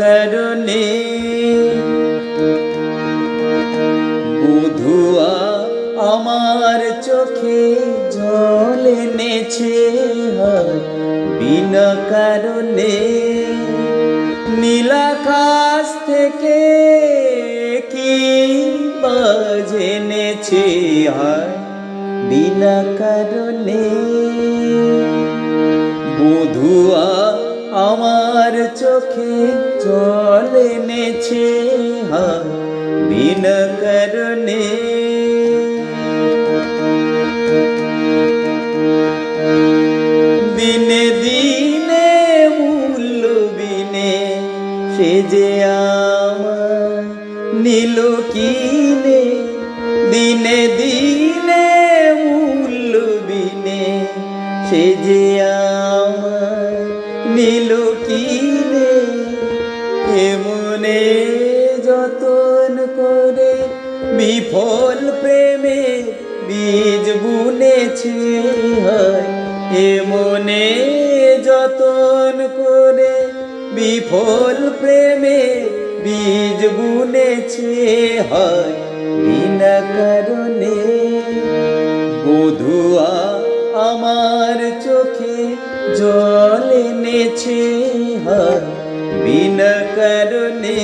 কারণে। বুধুয়া আমার চোখে জল এনেছে বিনা নীলাকাশ থেকে কি বাজেনেছে হয় বিনা কারণে। বধুয়া আমার চোখে জল এনেছে বিনা কারণে। দিনে দিনে মূল্য বিনে সে যে আমার নীল কিনে, দিনে দিনে মূল্য বিনে সে যে আমার নীল কিনে এমনে যতন করে বিফল প্রেমে বীজ বুনেছে হয় এমনে যতন করে বিফল প্রেমে বীজ বুনেছে হয়, বিনা কারণে বধুয়া আমার চোখে জল এনেছে বিনা কারণে।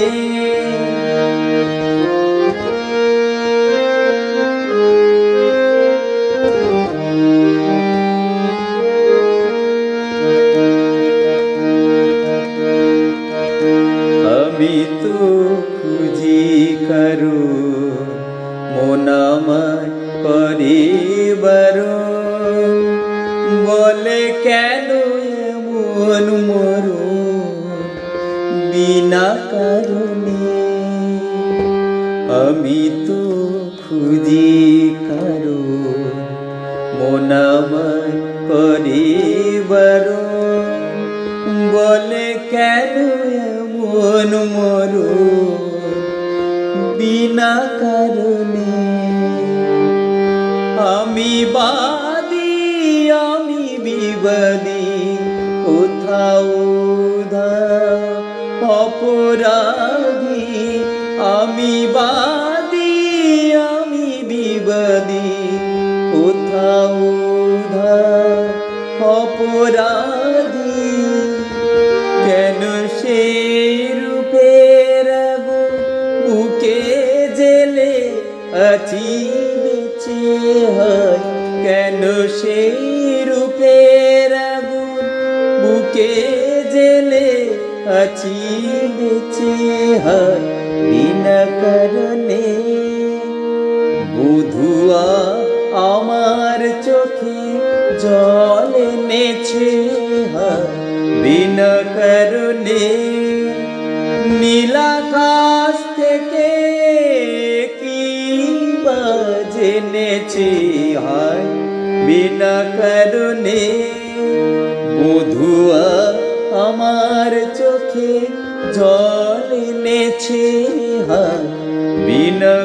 আমি তো খুঁজি করু মোনামায় করিবার বিনা কারণে আমি তো খুঁজি কারও। মোনামায় করিবার বলে কেন এমন মরু? বিনা কারণে আমি বাদি, আমি বিবাদী। কোথাও উধার অপরাধী, আমি বাদি, আমি বিবাদী। কোথাও অপরাধী, কেন সে রূপের বুকে জেলে আছি বেঁচে হয়, কেন সে রূপের বুকে আছি বেঁচে হার বিনা কারণে। বুধুয়া আমার চোখে জল এনেছে হার বিনা কারণে। নীলাকাশ থেকে কি বাজেনেছে হায়, বিনা কারণে। বধুয়া আমার জল নেছে হা বিনা